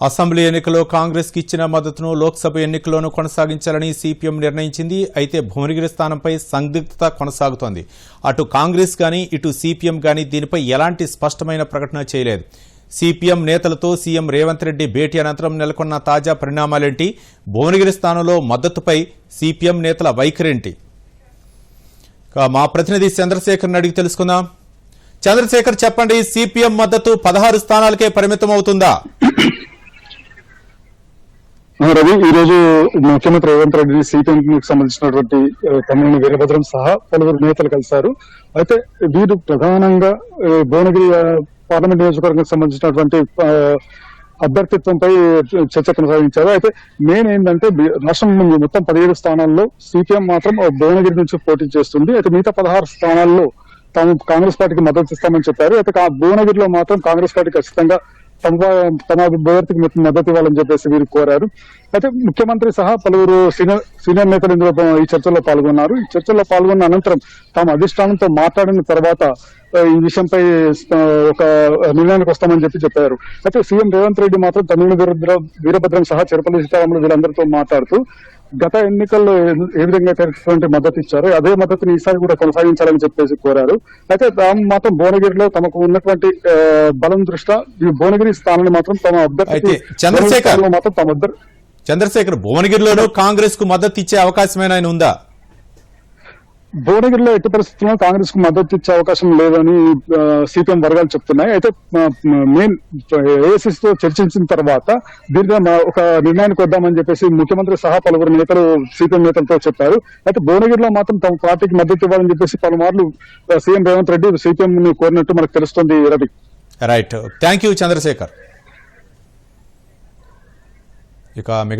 Assembly ఎన్నికల్లో కాంగ్రెస్కి ఇచ్చిన మద్దతును లోక్సభ ఎన్నికల్లోనూ కొనసాగించాలని సిపిఎం నిర్ణయించింది. అయితే భువనగిరి స్థానంపై సందిగ్ధత కొనసాగుతోంది. అటు కాంగ్రెస్ గాని ఇటు సిపిఎం గాని దీనిపై ఎలాంటి స్పష్టమైన ప్రకటన చేయలేదు. సిపిఎం నేతలతో సీఎం రేవంత్ రెడ్డి భేటీ అనంతరం నెలకొన్న తాజా పరిణామాలేంటి? భువనగిరి స్థానంలో మద్దతుపై సిపిఎం నేతల వైఖరేంటి? మా ప్రతినిధి చంద్రశేఖర్ అడిగి తెలుసుకుందాం. చంద్రశేఖర్ చెప్పండి సిపిఎం మద్దతు పదహారు స్థానాలకే పరిమితం అవుతుందా రవి ఈ రోజు ముఖ్యమంత్రి రేవంత్ రెడ్డి సిపిఎం కి సంబంధించినటువంటి ఆ, వీరభద్రం సహా పలువురు నేతలు కలిశారు. అయితే వీరు ప్రధానంగా భువనగిరి పార్లమెంట్ నియోజకవర్గానికి సంబంధించినటువంటి అభ్యర్థిత్వంపై చర్చ కొనసాగించారు. అయితే మెయిన్ ఏంటంటే రాష్ట్రం మొత్తం పదిహేడు స్థానాల్లో సిపిఎం మాత్రం భువనగిరి నుంచి పోటీ చేస్తుంది. అయితే మిగతా పదహారు స్థానాల్లో తాము కాంగ్రెస్ పార్టీకి మద్దతు ఇస్తామని చెప్పారు. అయితే భువనగిరిలో మాత్రం కాంగ్రెస్ పార్టీ ఖచ్చితంగా తమ తమ అభ్యర్థికి మద్దతు ఇవ్వాలని చెప్పేసి వీరు కోరారు. అయితే ముఖ్యమంత్రి సహా పలువురు సీనియర్ సీనియర్ నేతలు ఇందులో ఈ చర్చల్లో పాల్గొన్నారు ఈ చర్చల్లో పాల్గొన్న అనంతరం తాము అధిష్టానంతో మాట్లాడిన తర్వాత ఈ విషయంపై ఒక నిర్ణయానికి వస్తామని చెప్పి చెప్పారు అయితే సీఎం రేవంత్ రెడ్డి మాత్రం తమిళ వీరభద్ర వీరభద్రం సహా చిరపల్లి సీతారాములు వీళ్ళందరితో మాట్లాడుతూ గత ఎన్నికల్లో ఏ- విధంగా అయితే మద్దతు ఇచ్చారో అదే మద్దతుని ఈసారి కూడా కొనసాగించాలని చెప్పేసి కోరారు అయితే తాము మాత్రం భువనగిరిలో తమకు ఉన్నటువంటి బలం దృష్ట్యా ఈ భువనగిరి స్థానాన్ని మాత్రం తమ అభ్యర్థి. మాత్రం తమ అభ్యర్థి చంద్రశేఖర్ భువనగిరిలోనూ కాంగ్రెస్కు మద్దతు ఇచ్చే అవకాశమైనా ఆయన ఉందా? భువనగిరిలో ఎట్టి పరిస్థితుల్లో కాంగ్రెస్కు మద్దతు ఇచ్చే అవకాశం లేదని సిపిఎం వర్గాలు చెప్తున్నాయి. అయితే మెయిన్ ఏఐసిసి తో చర్చించిన తర్వాత మా- ఒక నిర్ణయానికి వద్దామని చెప్పేసి ముఖ్యమంత్రి సహా పలువురు నేతలు సిపిఎం నేతలతో చెప్పారు. అయితే భువనగిరిలో మాత్రం తమ పార్టీకి మద్దతు ఇవ్వాలని చెప్పేసి పలుమార్లు సీఎం రేవంత్ రెడ్డి సిపిఎం ని కోరినట్టు మనకు తెలుస్తుంది Ravi. Right thank you Chandrasekhar. ఇక